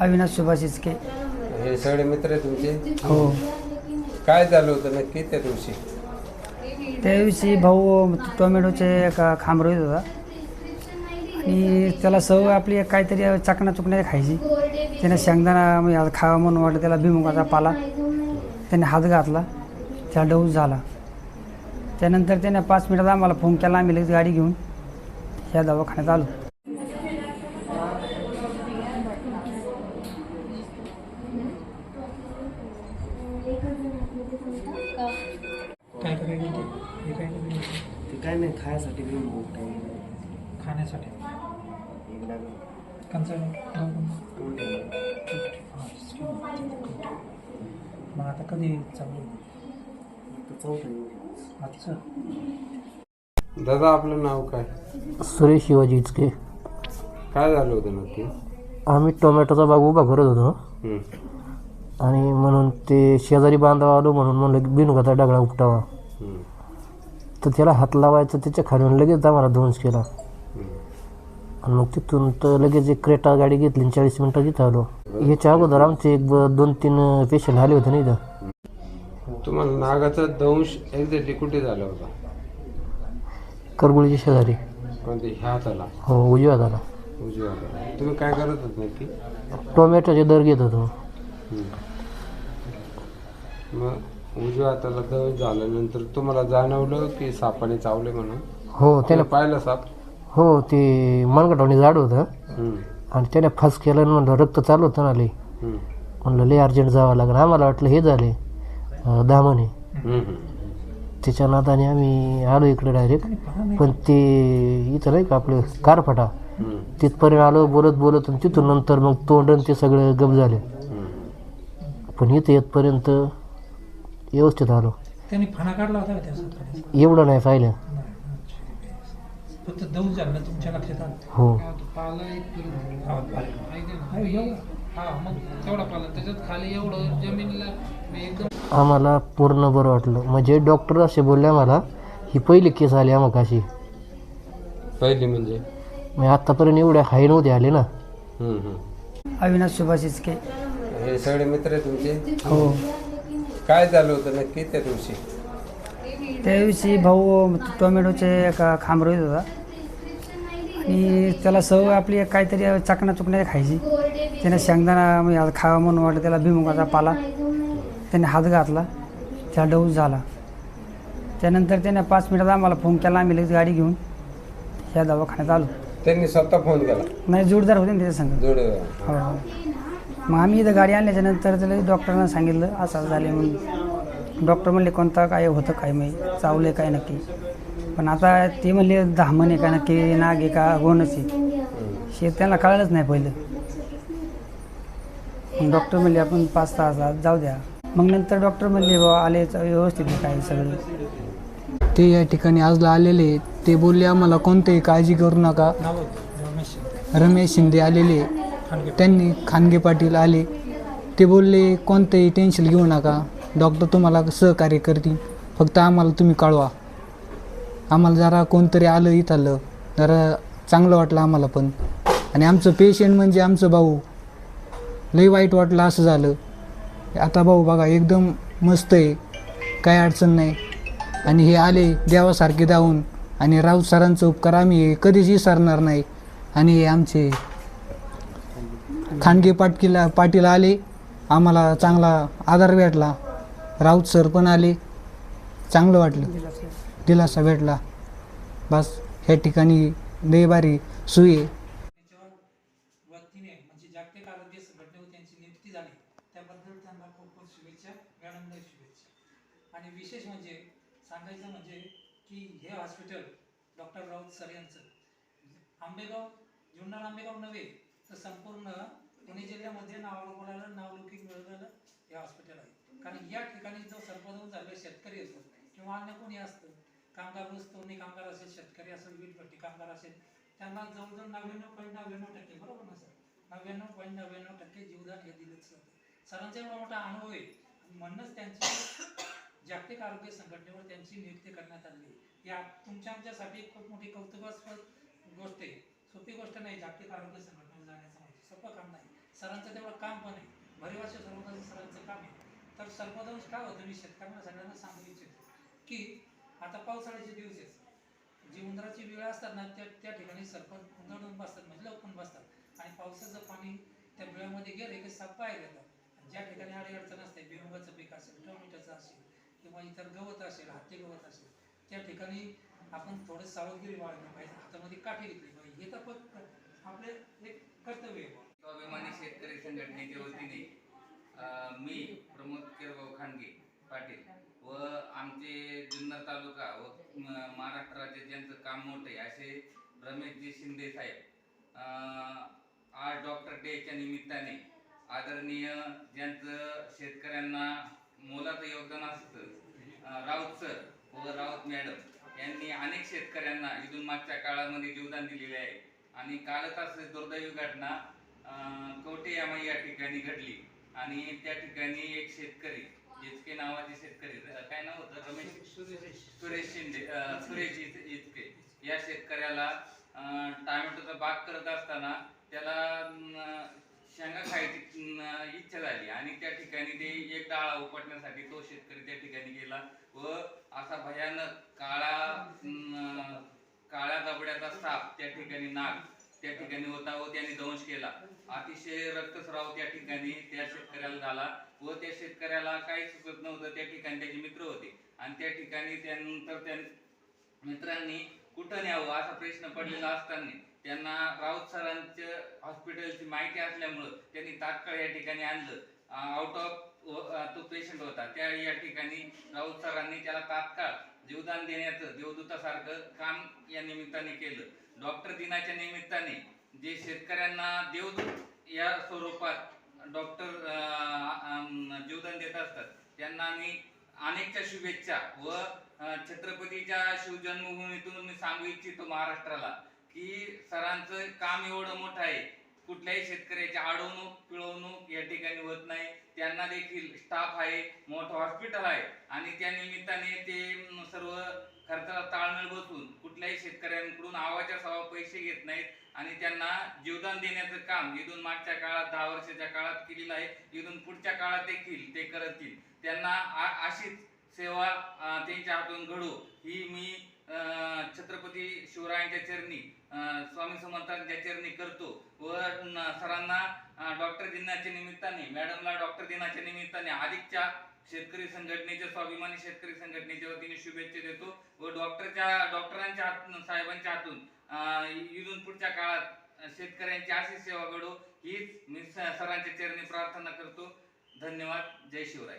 अविनाश सुभाष इचके हे सगळे मित्र आहे तुमचे? हो. काय झालं होतं? नक्की त्या दिवशी? त्या दिवशी भाऊ टोमॅटोचे एका खांब रोहित होता. आणि त्याला सवय आपली काहीतरी चकना चुकण्या खायची. त्याने शेंगदाणा म्हणजे खावा म्हणून वाटलं त्याला भिमुगाचा पाला. त्याने हात घातला त्याला डौस झाला. त्यानंतर त्याने पाच मिनिटात आम्हाला फोन केला आम्ही लगेच गाडी घेऊन या दवाखान्यात आलो. काय करायचं हे काय करायचं ते काय नाही खायसाठी खाण्यासाठी? मग आता कधी चालू. आजचं. दादा आपलं नाव काय? सुरेश शिवाजी इचके. काय झालं होतं नक्की? आम्ही टोमॅटोचा बाग उभा करत होतो. हं. आणि म्हणून ते शेजारी बांधावा आलो म्हणून म्हणलं की बिनगाचा डगळा उपटावा. तर त्याला हात लावायचा त्याच्या खालून लगेच आम्हाला दोन्स केला. आणि मग तिथून तर लगेच एक क्रेटा गाडी घेतली चाळीस मिनटात इथं आलो. याच्या अगोदर आमचे एक दोन तीन पेशंट आले होते ना इथं. तुम्हाला नागाचा दंश एक्झॅक्टली कुठे झाला होता? करगुळीच्या शेजारी. कोणते ह्या हाताला हो उजव्या झाला उजव्या तुम्ही काय करत होत नक्की? टोमॅटोचे दर घेत होतो. मग उजव्या हाताला दंश झाल्यानंतर तुम्हाला जाणवलं की सापाने चावले म्हणून हो त्याने पाहिलं साप हो ते मनगटावणी झाड होतं. आणि त्याने फास केलं आणि म्हणलं रक्त चालू होतं ना लई. म्हणलं लई अर्जंट जावं लागेल आम्हाला वाटलं हे झाले दामने हं, हं. त्याच्या नादाने आम्ही आलो इकडे डायरेक्ट पण ते इथं नाही का आपलं कारफाटा हं. तिथपर्यंत आलो बोलत बोलत आणि तिथून नंतर मग तोंड आणि ते सगळं गप झाले. पण इथं येतपर्यंत व्यवस्थित आलो. त्यांनी फणा काढला होता का त्या सापाने? एवढं नाही पाहिलं. फक्त दौड झालं ना तुमच्या लक्षात आलं? हो. हा, हा, एवढं? हा मग तेवढा पाला त्याच्यात खाली एवढं जमिनीला मी एकदम आम्हाला पूर्ण बरं वाटलं. म्हणजे डॉक्टर असे बोलले आम्हाला ही पहिली केस आली आम्हाला अशी पहिली म्हणजे? म्हणजे आत्तापर्यंत एवढ्या हाय नव्हते आले ना. हं, हं. अविनाश सुभाष इचके हे सगळे मित्र तुमचे? हो. काय झालं होतं नक्की त्या दिवशी? त्या दिवशी भाऊ टोमॅटोचे एका रोहित होता आणि त्याला सवय आपली एक काहीतरी चकना चुकण्या खायची. त्याने शेंगदाणा म्हणजे आता खावा म्हणून वाटलं त्याला भिमुगाचा पाला. त्याने हात घातला त्याला डौस झाला. त्यानंतर त्याने पाच मिनिटात आम्हाला फोन केला आम्ही लगेच गाडी घेऊन या दवाखान्यात आलो. त्यांनी स्वतः फोन केला? नाही जोडदार होते ना त्याच्या संग. जोड हो. मग आम्ही इथं गाडी आणल्याच्या नंतर त्याला डॉक्टरांना सांगितलं असं झाले म्हणून. डॉक्टर म्हणले कोणता काय होतं काय माहीत चावले काय नक्की? पण आता ते म्हणले दहा म्हणे काय नक्की नाग आहे का गोणच आहे. हे त्यांना कळलंच नाही पहिलं. मग डॉक्टर म्हणले आपण पाच तास जाऊ द्या. मग नंतर डॉक्टर म्हणले बाबा आले व्यवस्थित आहे काय सगळं. ते या ठिकाणी आजला आलेले ते बोलले आम्हाला कोणतेही काळजी करू नका. रमेश शिंदे. आलेले त्यांनी खानगे पाटील आले. ते बोलले कोणतंही टेन्शन घेऊ नका. डॉक्टर तुम्हाला सहकार्य करतील. फक्त आम्हाला तुम्ही कळवा. आम्हाला जरा कोणतरी आलं इथं जरा चांगलं वाटलं आम्हाला पण. आणि आमचं पेशंट म्हणजे आमचं भाऊ. लई वाईट वाटलं असं झालं. आता भाऊ बघा एकदम मस्त आहे. काय अडचण नाही. आणि हे आले देवासारखे धावून. आणि राऊत सरांचं उपकार आम्ही कधीच विसरणार नाही. आणि हे आमचे खानगे पाटकीला पाटील आले. आम्हाला चांगला आधार भेटला. राऊत सर पण आले. चांगलं वाटलं. दिलासा भेटला. बस ह्या ठिकाणी लय सुई आहे. आणि विशेष म्हणजे सांगायचं म्हणजे की हे हॉस्पिटल डॉक्टर राऊत सर यांचं. आंबेगाव जुन्नर आंबेगाव नव्हे तर संपूर्ण पुणे जिल्ह्यामध्ये नावानुकोणाला नावलौकिक मिळवलेलं हे हॉस्पिटल आहे. कारण या ठिकाणी जो सर्वजण झालेले शेतकरी असतो किंवा अन्य कोणी असतं कामगार वस्तूंनी कामगार असेल शेतकरी असेल वीटभट्टी कामगार असेल त्यांना जवळजवळ नव्याण्णव पॉईंट नव्याण्णव टक्के बरोबर ना सर? नव्याण्णव पॉईंट नव्याण्णव टक्के जीवदान हे दिलंच होतं. सरांचा एवढा मोठा अनुभव आहे. म्हणूनच त्यांची जागतिक आरोग्य संघटनेवर त्यांची नियुक्ती करण्यात आली. या तुमच्या आमच्यासाठी खूप मोठी कौतुकास्पद गोष्ट आहे. सोपी गोष्ट नाही जागतिक आरोग्य संघटनेवर जाण्याचं म्हणजे. सोपं काम नाही. सरांचं तेवढं काम पण आहे. भरीवाश सर्वोदन सरांचं काम आहे. तर सर्वोदन काय होतं मी शेतकऱ्यांना सगळ्यांना सांगू इच्छितो की आता पावसाळ्याचे दिवस आहेत. जी उंदराची वेळ असतात ना त्या त्या ठिकाणी सरपंच उंदरून बसतात म्हणजे लवकर बसतात. आणि पावसाचं पाणी त्या बिळामध्ये गेले की साप बाहेर येतात. ज्या ठिकाणी अडचण असते भुईमुगाचं पीक असेल टोमॅटोचं असेल किंवा इतर गवत असेल हत्ती गवत असेल त्या ठिकाणी आपण थोडं सावधगिरी बाळगली पाहिजे. हातामध्ये काठी घेतली पाहिजे. हे तर फक्त आपले एक कर्तव्य आहे. स्वाभिमानी शेतकरी संघटनेच्या वतीने मी प्रमोद केरगाव खांडगे पाटील व आमचे जुन्नर तालुका व महाराष्ट्र राज्यात ज्यांचं काम मोठं आहे असे रमेशजी शिंदे साहेब. आज डॉक्टर डेच्या निमित्ताने आदरणीय ज्यांचं शेतकऱ्यांना मोलाचं योगदान असतं राऊत सर व राऊत मॅडम यांनी अनेक शेतकऱ्यांना इथून मागच्या काळामध्ये जीवदान दिलेले आहे. आणि कालच असं दुर्दैवी घटना अं, कवठे यामाई या ठिकाणी घडली. आणि त्या ठिकाणी एक शेतकरी इचके नावाचे शेतकरी काय नाव होतं? रमेश सुरेश शिंदे सुरेश इचके या शेतकऱ्याला टोमॅटोचा बाग करत असताना त्याला शेंगा खायची इच्छा झाली. आणि त्या ठिकाणी ते एक डाळा उपटण्यासाठी तो शेतकरी त्या ठिकाणी गेला व असा भयानक काळा काळ्या दबड्याचा साप त्या ठिकाणी नाग त्या ठिकाणी होता व त्याने दंश केला. अतिशय रक्तस्राव त्या ठिकाणी त्या शेतकऱ्याला झाला व त्या शेतकऱ्याला काही सुचत नव्हतं. त्या ठिकाणी त्याचे मित्र होते. आणि त्या ठिकाणी त्यानंतर त्या मित्रांनी कुठं न्यावं असा प्रश्न पडलेला असताना त्यांना राऊत सरांच्या हॉस्पिटलची माहिती असल्यामुळं त्यांनी तात्काळ या ठिकाणी आणलं. आउट ऑफ तो पेशंट होता. त्या या ठिकाणी राऊत सरांनी त्याला तात्काळ जीवदान देण्याचं देवदूतासारखं काम या निमित्ताने केलं. डॉक्टर दिनाच्या निमित्ताने जे शेतकऱ्यांना देवदूत या स्वरूपात डॉक्टर जीवदान देत असतात त्यांना मी अनेकच्या शुभेच्छा व छत्रपतीच्या शिवजन्मभूमीतून मी सांगू इच्छितो महाराष्ट्राला की सरांचं काम एवढं मोठं आहे कुठल्याही शेतकऱ्याची अडवणूक पिळवणूक या ठिकाणी होत नाही. त्यांना देखील स्टाफ आहे मोठं हॉस्पिटल आहे. आणि त्या निमित्ताने ते सर्व खर्चाला ताळमेळ बसून कुठल्याही शेतकऱ्यांकडून आवाच्या सवा पैसे घेत नाहीत. आणि त्यांना जीवदान देण्याचं काम इथून मागच्या काळात दहा वर्षाच्या काळात केलेलं आहे. इथून पुढच्या काळात देखील ते करतील. त्यांना आ- अशीच सेवा त्यांच्या हातून घडू. ही मी अं, छत्रपती शिवरायांच्या चरणी स्वामी समर्थांच्या चरणी करतो. सरांना डॉक्टर दिनाच्या निमित्ताने मॅडमला डॉक्टर दिनाच्या निमित्ताने अधिकच्या शेतकरी संघटनेच्या स्वाभिमानी शेतकरी संघटनेच्या वतीने शुभेच्छा देतो व डॉक्टरच्या डॉक्टरांच्या हातून साहेबांच्या हातून इथून पुढच्या काळात शेतकऱ्यांची अशी सेवा घडो हीच मी सरांच्या चरणी प्रार्थना करतो. धन्यवाद. जय शिवराय.